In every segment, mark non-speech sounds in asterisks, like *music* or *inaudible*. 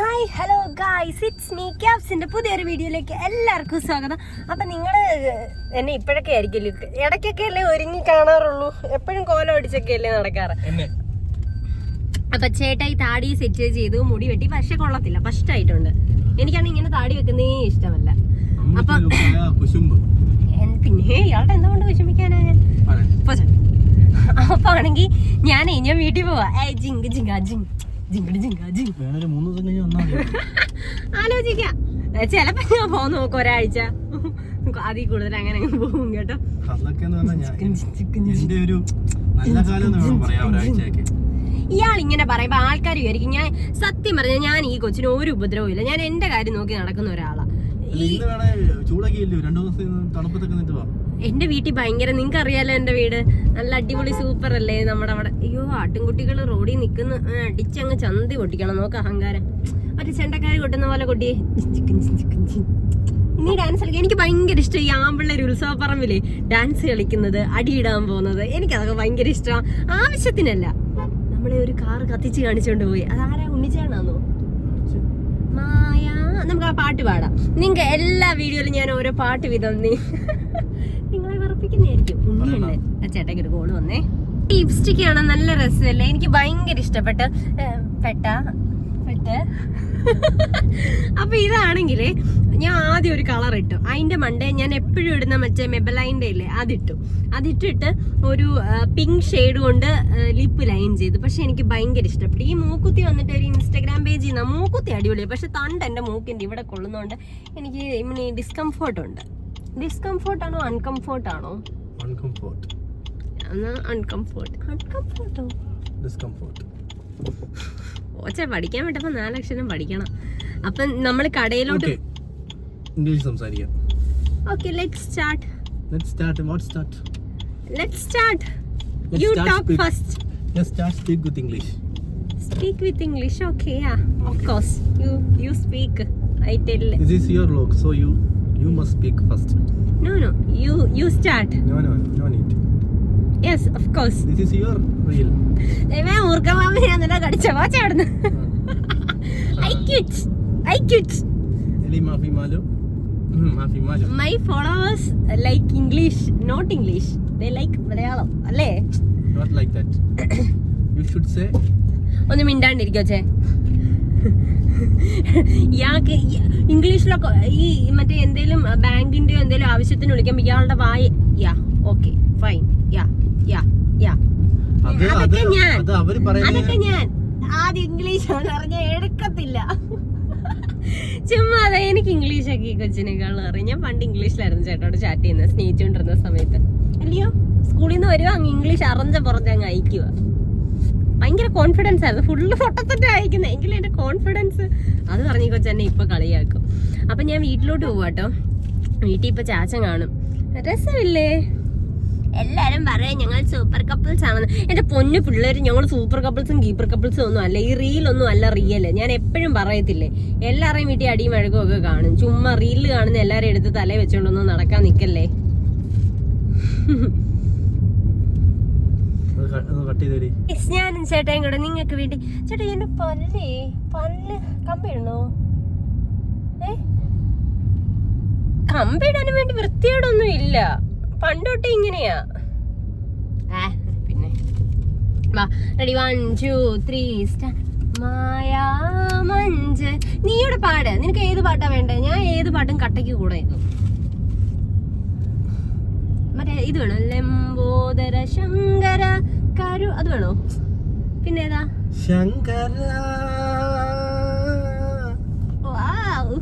Hi hello guys it's me ക്യാപ്സിന്റെ പുതിയൊരു വീഡിയോയിലേക്ക് എല്ലാവർക്കും സ്വാഗതം. അപ്പം നിങ്ങൾ എന്നെ ഇപ്പോഴൊക്കെ ആയിരിക്കില്ലേ ഇടയ്ക്കൊക്കെ അല്ലേ ഒരുങ്ങി കാണാറുള്ളൂ? എപ്പോഴും കോലം അടിച്ചൊക്കെ അല്ലേ നടക്കാറ്? അപ്പൊ ചേട്ടായി താടി സെറ്റ് ചെയ്തു മുടി വെട്ടി. പക്ഷെ കൊള്ളത്തില്ല ഫസ്റ്റായിട്ടുണ്ട് എനിക്കാണ് ഇങ്ങനെ താടി വെക്കുന്നേ ഇഷ്ടമല്ല. അപ്പൊ പിന്നെ ഇയാളുടെ എന്തുകൊണ്ട് വിഷമിക്കാനാ? ഞാൻ. അപ്പൊ ആണെങ്കിൽ ഞാനേ ഞാൻ വീട്ടിൽ പോവാ. ഏ ജിങ്ക് ജിങ്ക ജിങ്ക്. ആലോചിക്കാം. ചെലപ്പോ ഞാൻ പോകാൻ നോക്കും ഒരാഴ്ച. അതിൽ കൂടുതൽ അങ്ങനെ അങ്ങ് പോകും കേട്ടോ. ഇയാൾ ഇങ്ങനെ പറയുമ്പോ ആൾക്കാർ വിചാരിക്കും ഞാൻ സത്യം പറഞ്ഞാൽ ഞാൻ ഈ കൊച്ചിന് ഒരു ഉപദ്രവവും ഇല്ല. ഞാൻ എന്റെ കാര്യം നോക്കി നടക്കുന്ന ഒരാളാ. എന്റെ വീട്ടിൽ ഭയങ്കര നിങ്ങക്ക് അറിയാലോ എന്റെ വീട്? നല്ല അടിപൊളി സൂപ്പർ അല്ലേ നമ്മുടെ അവിടെ? അയ്യോ ആട്ടിൻകുട്ടികൾ റോഡിൽ നിൽക്കുന്ന അടിച്ചങ്ങ് ചന്തി പൊട്ടിക്കണം. നോക്ക് അഹങ്കാരം. ഒരു ചെണ്ടക്കാര് കൊട്ടുന്ന പോലെ കൊട്ടിയേ. Chicken chicken chicken chicken. നീ ഡാൻസ് കളിക്കുക എനിക്ക് ഭയങ്കര ഇഷ്ടം ഈ ആമ്പിള്ളേർ ഉത്സവപ്പറമ്പിലേ ഡാൻസ് കളിക്കുന്നത് അടിയിടാൻ പോകുന്നത്. എനിക്ക് അതൊക്കെ ഭയങ്കര ഇഷ്ടമാണ് ആവശ്യത്തിനല്ല. നമ്മളെ ഒരു കാർ കത്തിച്ച് കാണിച്ചുകൊണ്ട് പോയി. അതാരാ ഉണ്ണിച്ചാണാന്നോ മായ നമുക്ക് ആ പാട്ട് പാടാം. നിങ്ങൾക്ക് എല്ലാ വീഡിയോയിലും ഞാൻ ഓരോ പാട്ട് വിധം നീ. നിങ്ങളെ വിറപ്പിക്കുന്നതായിരിക്കും. ആ ചേട്ടയ്ക്ക് ഒരു കോൾ വന്നേ. ലിപ്സ്റ്റിക് ആണ് നല്ല രസമല്ലേ? എനിക്ക് ഭയങ്കര ഇഷ്ടപ്പെട്ട്. പെട്ട. പെട്ട് അപ്പൊ ഇതാണെങ്കിൽ ഞാൻ ആദ്യം ഒരു കളർ ഇട്ടു. അതിന്റെ മണ്ടേ ഞാൻ എപ്പോഴും ഇടുന്ന മറ്റേ മെബലൈന്റെ ഇല്ലേ അതിട്ടു. അതിട്ടിട്ട് ഒരു പിങ്ക് ഷെയ്ഡ് കൊണ്ട് ലിപ്പ് ലൈൻ ചെയ്തു. പക്ഷെ എനിക്ക് ഭയങ്കര ഇഷ്ടപ്പെട്ടു. ഈ മൂക്കുത്തി വന്നിട്ട് ഒരു ഇൻസ്റ്റാഗ്രാം പേജ് ചെയ്യുന്ന മൂക്കുത്തി അടിപൊളിയാണ് പക്ഷെ തണ്ട് എന്റെ മൂക്കിന്റെ ഇവിടെ കൊള്ളുന്നതുകൊണ്ട് എനിക്ക് ഇമിനി ഡിസ്കംഫോർട്ട് ഉണ്ട്. ഡിസ്കംഫോർട്ട് ആണോ അൺകംഫോർട്ട് ആണോ? അൺകംഫോർട്ട് എന്നാ അൺകംഫോർട്ട് അൺകംഫോർട്ടോ ഡിസ്കംഫോർട്ട് ഓച്ച പഠിക്കാൻ വിട്ടപ്പോ നാലക്ഷരം പഠിക്കണം. അപ്പൊ നമ്മൾ കടയിലോട്ട് ഇംഗ്ലീഷ് സംസാരിക്കാം. Okay let start let start what start let start you talk first let start speak with English speak with English okay yeah of course you you speak I tell this is your vlog so you you must speak first no no you you start no no no neat yes of course this is your reel ദൈവമേ ഊർക്കമാമ ഞാൻ നിന്നെ കടിച്ച watch അവിടുന്ന്. I cute I cute എലി മാഫി മാലു. ഉം, മാഫി Malu. My followers like English not English they like Malayalam അല്ലേ? Not like that you should say ഒന്ന് മിണ്ടാണ്ടിരിക്കോ ചേ ഇയാൾക്ക് ഇംഗ്ലീഷിലൊക്കെ ഈ മറ്റേ എന്തെങ്കിലും ബാങ്കിന്റെയോ എന്തെങ്കിലും ആവശ്യത്തിന് വിളിക്കുമ്പോൾ ഇയാളുടെ വായ യാ ഓക്കെ ഫൈൻ അതൊക്കെ ഞാൻ. അതൊക്കെ ആദ്യം ഇംഗ്ലീഷ് പറഞ്ഞ എടുക്കത്തില്ല. ചുമ്മാ അതെ എനിക്ക് ഇംഗ്ലീഷൊക്കെ ഈ കൊച്ചിനേക്കാളും അറിയാം. ഞാൻ പണ്ട് ഇംഗ്ലീഷിലായിരുന്നു ചേട്ടോട് ചാറ്റ് ചെയ്യുന്നത് സ്നേഹിച്ചുകൊണ്ടിരുന്ന സമയത്ത്. അല്ലയോ? സ്കൂളിൽ നിന്ന് വരുവാ അങ്ങ് ഇംഗ്ലീഷ് അറിഞ്ഞ പുറത്ത് അങ്ങ് അയക്കുക ഭയങ്കര കോൺഫിഡൻസ് ആയിരുന്നു. ഫുള്ള് ഫോട്ടോത്തൊട്ട് അയക്കുന്നത് എങ്കിലും എന്റെ കോൺഫിഡൻസ് അത് പറഞ്ഞ ഈ കൊച്ചെന്നെ ഇപ്പൊ കളിയാക്കും. അപ്പൊ ഞാൻ വീട്ടിലോട്ട് പോവാട്ടോ. വീട്ടിൽ ഇപ്പൊ ചാച്ചൻ കാണും. രസമില്ലേ? എല്ലാരും പറയാം ഞങ്ങൾ സൂപ്പർ കപ്പിൾസ് ആണെന്ന്. എന്റെ പൊന്നു പിള്ളേർ ഞങ്ങൾ സൂപ്പർ കപ്പിൾസും കീപ്പർ കപ്പിൾസും ഒന്നും അല്ല. ഈ ഒന്നും അല്ല റിയൽ ഞാൻ എപ്പോഴും പറയത്തില്ലേ എല്ലാവരെയും വീട്ടിൽ അടിയും വഴക്കും ഒക്കെ കാണും. ചുമ്മാ റീലിൽ കാണുന്ന എല്ലാവരും എടുത്ത് തലേ വെച്ചോണ്ടൊന്നും നടക്കാൻ നിക്കല്ലേ? ഞാനും ചേട്ടയും കൂടെ നിങ്ങൾക്ക് വേണ്ടി. ചേട്ടാ എന്റെ പല്ല് പല്ല് കമ്പിടണോ ഏ? കമ്പിടാനും വേണ്ടി വൃത്തിയോടൊന്നും ഇല്ല. പണ്ടൊട്ട് ഇങ്ങനെയാ? പിന്നെ. Ready one two three star മായാ മഞ്ച്. നീ ഇവിടെ പാട്. നിനക്ക് ഏത് പാട്ടാ വേണ്ടേ? ഞാൻ ഏത് പാട്ടും കട്ടയ്ക്ക് കൂടെ മറ്റേ ഇത് വേണോ? ലംബോദര ശങ്കര കരു അത് വേണോ? പിന്നെ ഏതാ? ശങ്കര. വാവ്.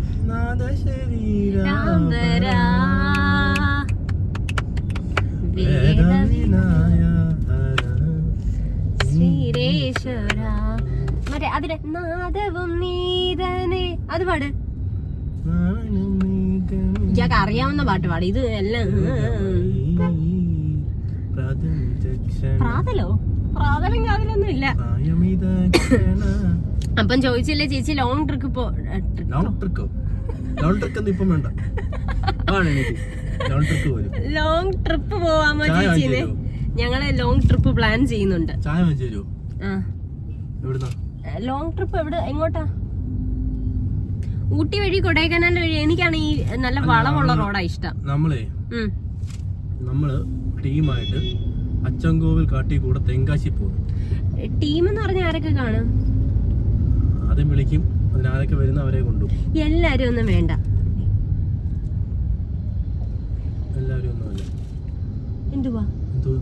ശ്രീരേശ്വര മറ്റേ അതിലെ നാദവും നീതനെ. അത് പാട്. ഇയാൾക്ക് അറിയാവുന്ന പാട്ട് പാട്. ഇത് എല്ലാം പ്രാതലോ? പ്രാതലും കാതലൊന്നും ഇല്ല. അപ്പം ചോദിച്ചില്ലേ ചേച്ചി ലോങ് ട്രിപ്പ് പോ ലോങ് ട്രിക്കോ ലോങ് ട്രിക്ക് ഒന്നും ഇപ്പം വേണ്ട. ലോങ് ട്രിപ്പ് പോവാൻ വേണ്ടി ചേച്ചിനെ ഞങ്ങൾ ലോങ് ട്രിപ്പ് പ്ലാൻ ചെയ്യുന്നുണ്ട്. ലോങ് ട്രിപ്പ് എവിടെ? എങ്ങോട്ടാ? ഊട്ടി വഴി കൊടൈക്കനാൽ വഴി. എനിക്കാണ് ഈ നല്ല വളമുള്ള റോഡാ ഇഷ്ടം. നമ്മളെ നമ്മൾ ടീമായിട്ട് അച്ചൻകോവിൽ കാട്ടി കൂടെ തെങ്കാശി പോകും ടീം എന്ന് പറഞ്ഞ ആരൊക്കെ കാണും? ആദ്യം വിളിക്കും. അതിനാരൊക്കെ വരുന്ന അവരെ കൊണ്ടുപോകും. എല്ലാരും ഒന്നും വേണ്ട എല്ലാവരും ഒന്നുമല്ല എന്തുവാ? എന്തോ?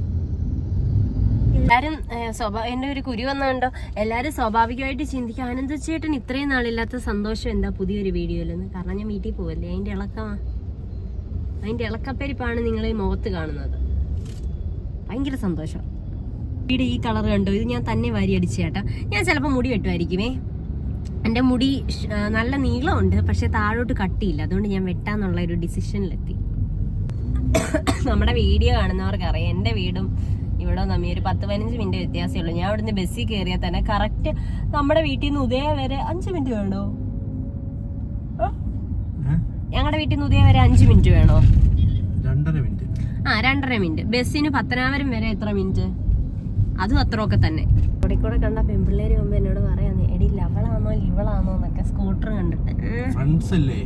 എല്ലാരും സ്വഭാവ എന്റെ ഒരു കുരു വന്നുണ്ടോ? എല്ലാരും സ്വാഭാവികമായിട്ട് ചിന്തിക്കും ആനന്ദ ചേട്ടൻ ഇത്രയും നാളില്ലാത്ത സന്തോഷം എന്താ പുതിയൊരു വീഡിയോയിലെന്ന്? കാരണം ഞാൻ വീട്ടിൽ പോവല്ലേ? അതിന്റെ ഇളക്കമാ. അതിന്റെ ഇളക്കപ്പെരിപ്പാണ് നിങ്ങൾ ഈ മുഖത്ത് കാണുന്നത്. ഭയങ്കര സന്തോഷം. വീട് ഈ കളർ കണ്ടോ? ഇത് ഞാൻ തന്നെ വാരി അടിച്ച ചേട്ടാ. ഞാൻ ചിലപ്പോൾ മുടി വെട്ടുമായിരിക്കുമേ. എന്റെ മുടി നല്ല നീളമുണ്ട് പക്ഷെ താഴോട്ട് കട്ടിയില്ല. അതുകൊണ്ട് ഞാൻ വെട്ടാന്നുള്ള ഒരു ഡിസിഷനിലെത്തി. നമ്മുടെ വീഡിയോ കാണുന്നവർക്ക് അറിയാം എന്റെ വീടും ഇവിടെ തമ്മിൽ ഒരു പത്ത് പതിനഞ്ച് മിനിറ്റ് വ്യത്യാസമേ ഉള്ളൂ. ഞാൻ ഇവിടുന്ന് ബസ്സിൽ കയറിയാൽ തന്നെ കറക്റ്റ് നമ്മുടെ വീട്ടിൽ നിന്ന് ഉദയ വരെ അഞ്ച് മിനിറ്റ് വേണോ? ഞങ്ങളുടെ വീട്ടിൽ നിന്ന് ഉദയ വരെ അഞ്ച് മിനിറ്റ് വേണോ? രണ്ടര മിനിറ്റ്. ആ രണ്ടര മിനിറ്റ്. ബസ്സിന് പത്തനാപുരം വരെ എത്ര മിനിറ്റ്? അതും അത്രയൊക്കെ തന്നെ. അവിടെ കൂടെ കണ്ട പെൺപിള്ളേര് മുമ്പ് എന്നോട് പറയാന്ന് എടി ലവളാണോ ലിവളാണോ എന്നൊക്കെ സ്കൂട്ടർ കണ്ടിട്ട്. ഫ്രണ്ട്സ് അല്ലേ?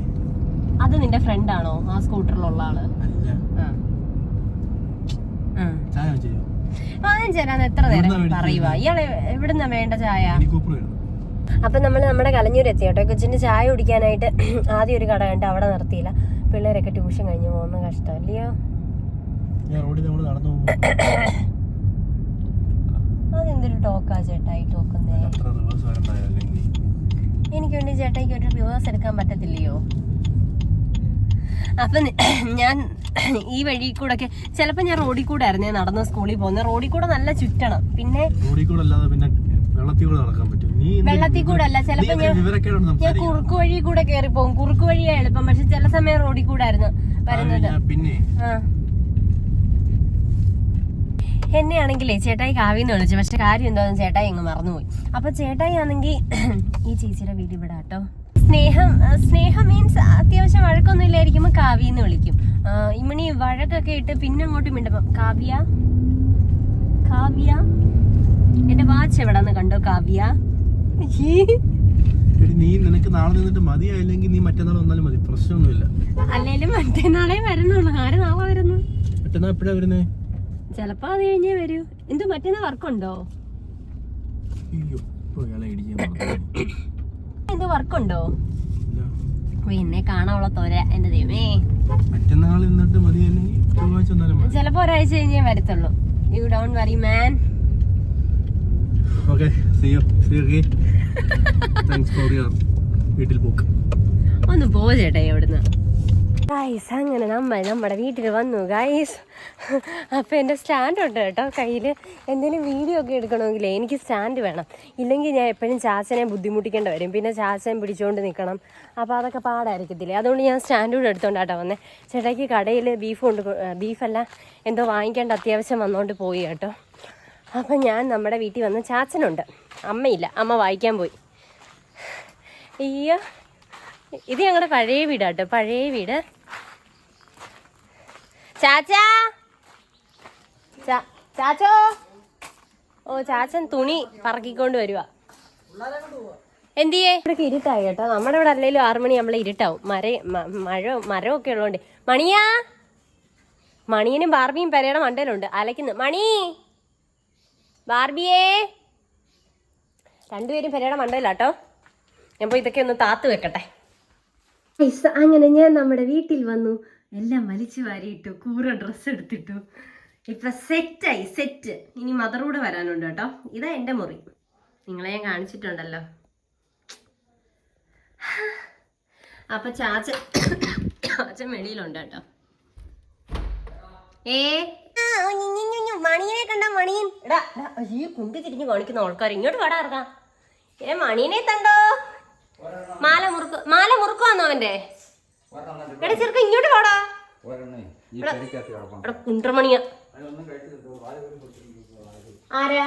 അത് നിന്റെ ഫ്രണ്ട് ആണോ ആ സ്കൂട്ടറിലുള്ള ആൾ? വാങ്ങാൻ ചേരാൻ എത്ര നേരം പറയുക ഇയാളെ എവിടുന്ന വേണ്ട ചായ? അപ്പൊ നമ്മൾ നമ്മുടെ കലഞ്ഞൂർ എത്തി കേട്ടോ. കൊച്ചിന് ചായ കുടിക്കാനായിട്ട് *clears throat* ആദ്യം ഒരു കട കണ്ട് അവിടെ നിർത്തിയില്ല. പിള്ളേരൊക്കെ ട്യൂഷൻ കഴിഞ്ഞ് പോകുന്ന കഷ്ടം അല്ലയോ? *clears throat* അതെന്തൊരു ടോക്കാ ചേട്ടായി ടോക്കുന്നേ എനിക്ക് വേണ്ടി ചേട്ടായിക്ക് ഒരു റിവേഴ്സ് എടുക്കാൻ പറ്റത്തില്ലയോ? അപ്പൊ *clears throat* ഞാൻ ഈ വഴി കൂടെ ഒക്കെ ചിലപ്പോൾ ഞാൻ റോഡിൽ കൂടെ ആയിരുന്നേ നടന്ന് സ്കൂളിൽ പോകുന്നത്. റോഡിൽ കൂടെ നല്ല ചുറ്റണം. പിന്നെ റോഡിൽ കൂടെ അല്ലാതെ പിന്നെ വെള്ളത്തിൽ കൂടെ നടക്കാൻ പറ്റും. വെള്ളത്തിൽ കൂടെ അല്ല ചിലപ്പോൾ ചിലപ്പോ ഞാൻ ഞാൻ കുറുക്ക് വഴി കൂടെ കയറി പോകും കുറുക്ക് വഴിയാ എളുപ്പം. പക്ഷെ ചില സമയം റോഡിൽ കൂടെ ആയിരുന്നു വരുന്നത് പിന്നെ. എന്നെ ആണെങ്കിലേ ചേട്ടായി കാവ്യെന്ന് വിളിച്ചു. പക്ഷെ കാര്യം എന്താണെന്ന് ചേട്ടായി അങ്ങ് മറന്നുപോയി. അപ്പൊ ചേട്ടായി ആണെങ്കിൽ *clears throat* ഈ ചേച്ചിയുടെ വീട് ഇവിടെ കേട്ടോ. സ്നേഹം സ്നേഹം മീൻസ് അത്യാവശ്യം വഴക്കൊന്നും ഇല്ലായിരിക്കുമ്പോൾ കാവ്യ എന്ന് വിളിക്കും. ഇമണി ഇമ്മണി വഴക്കൊക്കെ ഇട്ട് പിന്നെ അങ്ങോട്ട് മിണ്ടപ്പം കാവ്യ? കാവ്യ? എന്റെ വാച്ച് എവിടെന്ന് കണ്ടോ കാവ്യ? നീ നിനക്ക് നാളെ നിന്നിട്ട് മതിയായില്ലെങ്കിൽ നീ മറ്റന്നാൾ വന്നാലും മതി. പ്രശ്നമൊന്നുമില്ല. അല്ലേലും മറ്റന്നാളെ വരുന്നുള്ളൂ. ആര് നാളെ വരുന്നു? മറ്റന്നാൾ എപ്പോഴാ വരുന്നേ? ചെലപ്പോ അത് കഴിഞ്ഞേ വരൂ. എന്ത് മറ്റന്നാൾ വർക്കുണ്ടോ അയ്യോ ഇപ്പൊ ഇടിക്കാൻ മറന്നു. ഉണ്ടോ? വർക്കുണ്ടോ പിന്നെ കാണാനുള്ള തോര എന്റെ ദൈവമേ ചിലപ്പോ ഒരാഴ്ച കഴിഞ്ഞേ വരത്തുള്ളൂ. യു ഡോണ്ട് വറി മാൻ വീട്ടിൽ പോക്ക്. ഒന്ന് പോ ചേട്ടാ എവിടുന്ന് ഗൈസ് അങ്ങനെ നമ്മൾ നമ്മുടെ വീട്ടിൽ വന്നു ഗൈസ് അപ്പോൾ എന്റെ സ്റ്റാൻഡ് ഉണ്ട് കേട്ടോ കയ്യിൽ എന്തെങ്കിലും വീഡിയോ ഒക്കെ എടുക്കണമെങ്കിൽ എനിക്ക് സ്റ്റാൻഡ് വേണം. ഇല്ലെങ്കിൽ ഞാൻ എപ്പോഴും ചാച്ചനെ ബുദ്ധിമുട്ടിക്കേണ്ടി വരും. പിന്നെ ചാച്ചനെ പിടിച്ചുകൊണ്ട് നിൽക്കണം അപ്പോൾ അതൊക്കെ പാടായിരിക്കത്തില്ലേ? അതുകൊണ്ട് ഞാൻ സ്റ്റാൻഡ് കൂടെ എടുത്തോണ്ടാട്ടോ വന്നേ. ചേട്ടായിക്ക് കടയിൽ ബീഫ് കൊണ്ട് ബീഫല്ല എന്തോ വാങ്ങിക്കേണ്ട അത്യാവശ്യം വന്നുകൊണ്ട് പോയി കേട്ടോ. അപ്പം ഞാൻ നമ്മുടെ വീട്ടിൽ വന്ന് ചാച്ചനുണ്ട്. അമ്മയില്ല അമ്മ വായിക്കാൻ പോയി. അയ്യോ ഇത് ഞങ്ങളുടെ പഴയ വീടാട്ടോ പഴയ വീട്. ചാച്ചാ? ചാച്ചോ? ഓ ചാച്ചൻ തുണി പറക്കിക്കൊണ്ട് വരുവാ. എന്തിയേ? ഇവിടെ ഇരുട്ടായി കേട്ടോ. നമ്മുടെ ഇവിടെ അല്ലെങ്കിലും ആറു മണി നമ്മളെ ഇരുട്ടാവും. മര മഴ മരമൊക്കെ ഉള്ളതുകൊണ്ട് മണിയാ? മണിയനും ബാർബിയും പെരയുടെ മണ്ടയിലുണ്ട് അലയ്ക്കുന്നു. മണി! ബാർബിയേ! രണ്ടുപേരും പെരയുടെ മണ്ടയിലാട്ടോ ഞാൻ പോയി ഇതൊക്കെ ഒന്ന് താത്ത് വെക്കട്ടെ. അങ്ങനെ ഞാൻ നമ്മുടെ വീട്ടിൽ വന്നു. എല്ലാം വലിച്ചു വാരിയിട്ടു കൂറ ഡ്രസ്സ് എടുത്തിട്ടു. ഇപ്പൊ സെറ്റായി സെറ്റ് ഇനി മദറൂടെ വരാനുണ്ട് കേട്ടോ. ഇതാ എന്റെ മുറി. നിങ്ങളെ ഞാൻ കാണിച്ചിട്ടുണ്ടല്ലോ. അപ്പൊ ചാച്ച ചാച്ച വെളിയിലുണ്ട് കേട്ടോ. ഏ? മണിയനെ കണ്ട മണിയൻ. എടാ, കുണ്ടി തിരിഞ്ഞ് കാണിക്കുന്ന ആൾക്കാർ ഇങ്ങോട്ട് പാടാ ഇറങ്ങാം ഏ മണിയനെ തണ്ടോ മാല മുറുക്ക് മാല മുറുക്കുവാന്നോ അവന്റെ? എടാ ചെറുക്ക ഇങ്ങോട്ട് പാടാ എടാ കുണ്ടമണിയ ആരാ?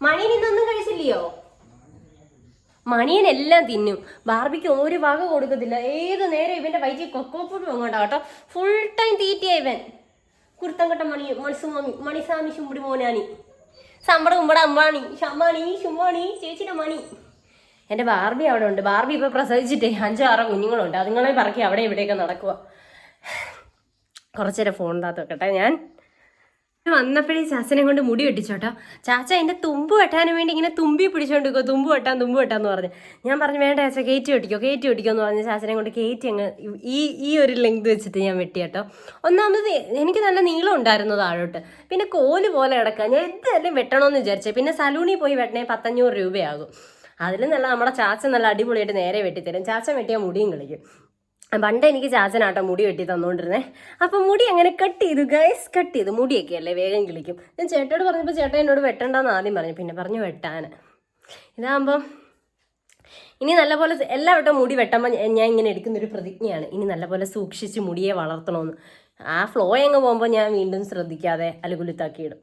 മണിയൻ കഴിച്ചില്ലയോ? മണിയൻ എല്ലാം തിന്നും. ബാർബിക്ക് ഒരു വക കൊടുക്കത്തില്ല. ഏത് നേരം ഇവന്റെ വയറ്റിൽ കൊക്കോപ്പൊട്ട് അങ്ങോട്ടാ കേട്ടോ. ഫുൾ ടൈം തീറ്റിയ ഇവൻ. കുരുത്തങ്കട്ട മണി മണിസ്വാമി മണിസ്വാമി ശുമ്പടി മോനാനി സമ്പട കുമ്പട അമ്പാണി. ഷമ്മാണി ശുമ്മാണി ചേച്ചിയുടെ മണി. എന്റെ ബാർബി അവിടെ ഉണ്ട്. ബാർബി ഇപ്പോൾ പ്രസവിച്ചിട്ടേ അഞ്ചോ ആറോ കുഞ്ഞുങ്ങളുണ്ട്. അതുങ്ങളെ പറക്കി അവിടെ ഇവിടെയൊക്കെ നടക്കുക കുറച്ചേരം ഫോണിനകത്ത് വെക്കട്ടെ. ഞാൻ വന്നപ്പോഴേ ചാച്ചനെ കൊണ്ട് മുടി വെട്ടിച്ചോട്ടോ ചാച്ച എന്റെ തുമ്പ് വെട്ടാൻ വേണ്ടി ഇങ്ങനെ തുമ്പി പിടിച്ചോണ്ട് വെക്കുക തുമ്പ് വെട്ടാൻ തുമ്പ് വെട്ടാന്ന് പറഞ്ഞു. ഞാൻ പറഞ്ഞു വേണ്ട ചാച്ച കയറ്റി വെട്ടിക്കോ കയറ്റി വെട്ടിക്കോ എന്ന് പറഞ്ഞ് ചാച്ചനെ കൊണ്ട് കയറ്റി അങ്ങ് ഈ ഈ ഒരു ലെങ്ത് വെച്ചിട്ട് ഞാൻ വെട്ടി കേട്ടോ. ഒന്നാമത് എനിക്ക് നല്ല നീളം ഉണ്ടായിരുന്നു താഴോട്ട്. പിന്നെ കോൽ പോലെ കിടക്കുക ഞാൻ എന്തായാലും വെട്ടണമെന്ന് വിചാരിച്ചേ. പിന്നെ സലൂണിൽ പോയി വെട്ടണേ പത്തഞ്ഞൂറ് രൂപയാകും. അതിൽ നല്ല നമ്മുടെ ചാച്ച നല്ല അടിപൊളിയായിട്ട് നേരെ വെട്ടിത്തരും. ചാച്ച വെട്ടിയാൽ മുടിയും കളിക്കും. പണ്ട് എനിക്ക് ചാച്ചനാട്ടോ മുടി വെട്ടി തന്നുകൊണ്ടിരുന്നേ അപ്പം മുടി അങ്ങനെ കട്ട് ചെയ്തു ഗൈസ് കട്ട് ചെയ്തു. മുടിയൊക്കെ അല്ലേ? വേഗം കിളിക്കും. ഞാൻ ചേട്ടോട് പറഞ്ഞപ്പോൾ ചേട്ടൻ എന്നോട് വെട്ടണ്ടെന്ന് ആദ്യം പറഞ്ഞു. പിന്നെ പറഞ്ഞു വെട്ടാൻ ഇതാകുമ്പം ഇനി നല്ലപോലെ എല്ലാ വട്ടം മുടി വെട്ടുമ്പോൾ ഞാൻ ഇങ്ങനെ എടുക്കുന്നൊരു പ്രതിജ്ഞയാണ്. ഇനി നല്ലപോലെ സൂക്ഷിച്ച് മുടിയെ വളർത്തണമെന്ന് ആ ഫ്ലോ അങ്ങ് പോകുമ്പോൾ ഞാൻ വീണ്ടും ശ്രദ്ധിക്കാതെ അലുകുലുത്താക്കിയിടും.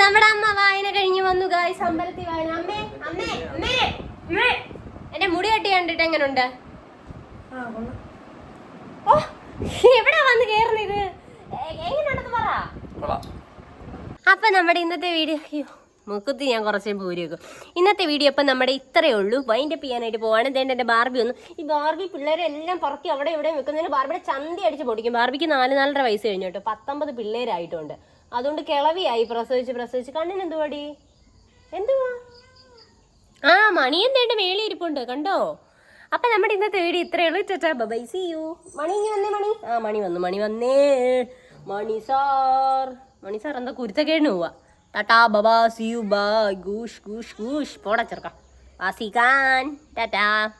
നമ്മുടെ അമ്മ വായന കഴിഞ്ഞു വന്നു ഗായ്സ് അമ്പലത്തിൽ വായന. അമ്മേ അമ്മേ അമ്മേ. അമ്മേ. എന്റെ മുടി കെട്ടി കണ്ടിട്ട് എങ്ങനുണ്ട്? ഓ എവിടെ വന്ന് കേറുന്നത്? എങ്ങനെയുണ്ടെന്ന് പറ. അപ്പൊ നമ്മുടെ ഇന്നത്തെ വീഡിയോ അയ്യോ മുക്കുത്തി ഞാൻ കുറച്ചേ പൂരി വെക്കും. ഇന്നത്തെ വീഡിയോ അപ്പം നമ്മുടെ ഇത്രയേ ഉള്ളൂ. വൈൻഡ് അപ്പ് ചെയ്യാനായിട്ട് പോവാണ്. ഇതേണ്ട എന്റെ ബാർബി ഒന്ന് ഈ ബാർബി പിള്ളേരെല്ലാം പറക്കി അവിടെ ഇവിടെ വെക്കുന്നതിന് ബാർബിയുടെ ചന്തി അടിച്ച് പൊടിക്കും ബാർബിക്ക് നാല് നാലര വയസ്സ് കഴിഞ്ഞു കേട്ടോ. പത്തൊമ്പത് പിള്ളേരായിട്ടുണ്ട്. അതുകൊണ്ട് കിളവിയായി. പ്രസവിച്ച് പ്രസവിച്ച് കണ്ണിന് എന്തുവാടി എന്തുവാ? ആ മണി എന്തേണ്ട മേളി ഇരിപ്പുണ്ട് കണ്ടോ? അപ്പൊ നമ്മുടെ ഇന്നത്തെ വീഡിയോ ഇത്രയേ ഉള്ളൂ. ചേച്ചാ ബൈ സി യു. മണി ഇങ്ങനെ വന്നേ മണി? ആ മണി വന്നു മണി വന്നേ. മണി സാർ. മണി സാർ എന്താ കുരുത്തക്കേടിന് പോവാ. ടാറ്റാ ബബാ സി യു ബൈ ഗൂഷ് ഗൂഷ്. പോടാ ചെറുക്ക. വാസിക്കാൻ. ടാറ്റാ.